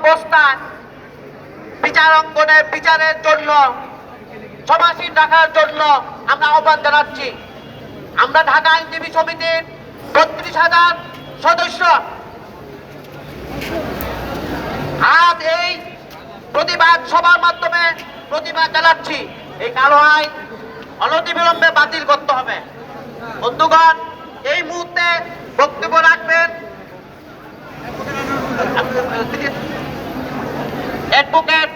অবস্থান বিচার অঙ্গনে বিচারের জন্য সমাসীন রাখার জন্য আমরা আহ্বান জানাচ্ছি। আমরা ঢাকা আইনজীবী সমিতির বত্রিশ হাজার সদস্য। আজ এই প্রতিবাদ সভার মাধ্যমে প্রতিবাদ জানাচ্ছি। এই কালো আইন অনতিবিলম্বে বাতিল করতে হবে। বন্ধুগণ, এই মুহূর্তে অ্যাডভোকেট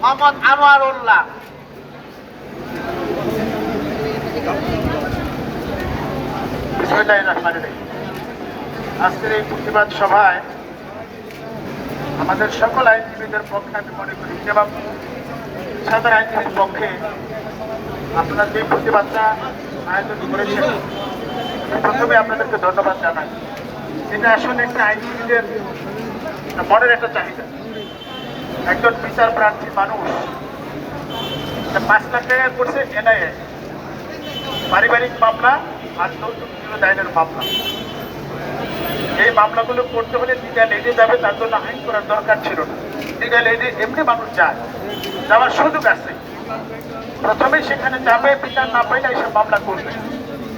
মোহাম্মদ আনোয়ারুল্লাহ। আজকের এই প্রতিবাদ সভায় আমাদের সকল আইনজীবীদের পক্ষে আমি মনে করি এবং সাধারণ আইনজীবীর পক্ষে আপনারা যে প্রতিবাদটা আয়োজন করেছেন প্রথমে আপনাদেরকে ধন্যবাদ জানাই। এটা আসলে একটা আইনজীবীদের মনের একটা চাহিদা। একজন বিচার প্রার্থী মানুষ পাঁচ লাখ টাকা করছে এনআইএ। পারিবারিক মামলা আর বিরোধ আইনের মামলা। এই মামলাগুলো করতে হলে লিগাল এডে যাবে, তার জন্য আইন করার দরকার ছিল না। লিগাল এডে এমনি মানুষ যায়, যাওয়ার সুযোগ আছে। প্রথমেই সেখানে যাবে, বিচার না পাইলে এইসব মামলা করবে।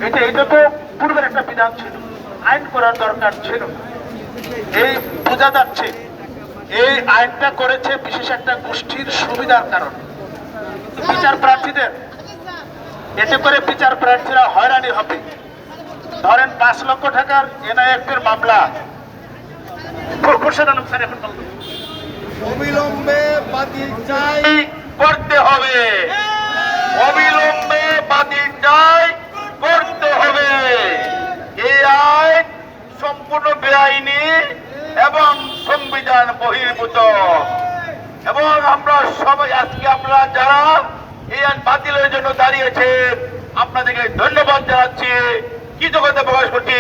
এটা এটা তো পূর্বের একটা বিধান ছিল, আইন করার দরকার ছিল এই বোঝা যাচ্ছে এই আইনটা করেছে বিশেষ একটা গোষ্ঠীর সুবিধার কারণে। বিচার প্রার্থীদের এতে করে বিচার প্রার্থীরা হয়রানি হবে। ধরেন পাঁচ লক্ষ টাকার এনআইএফ এর মামলা। খোরশেদ আলম স্যার এখন অবিলম্বে বাতিল চাই। করতে হবে? অবিলম্বে বাতিল চাই করতে হবে। এই আইন সম্পূর্ণ বেআইনি। এবং সংবিধান বহির্ভূত। এবং আমরা সবাই, আজকে আমরা যারা এই আইন বাতিলের জন্য দাঁড়িয়েছে, আপনাদেরকে ধন্যবাদ জানাচ্ছি, কৃতজ্ঞতা প্রকাশ করছি,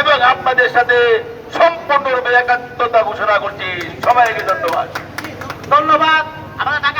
এবং আপনাদের সাথে সম্পূর্ণরূপে একাত্মতা ঘোষণা করছি। সবাইকে ধন্যবাদ। ধন্যবাদ। আমরা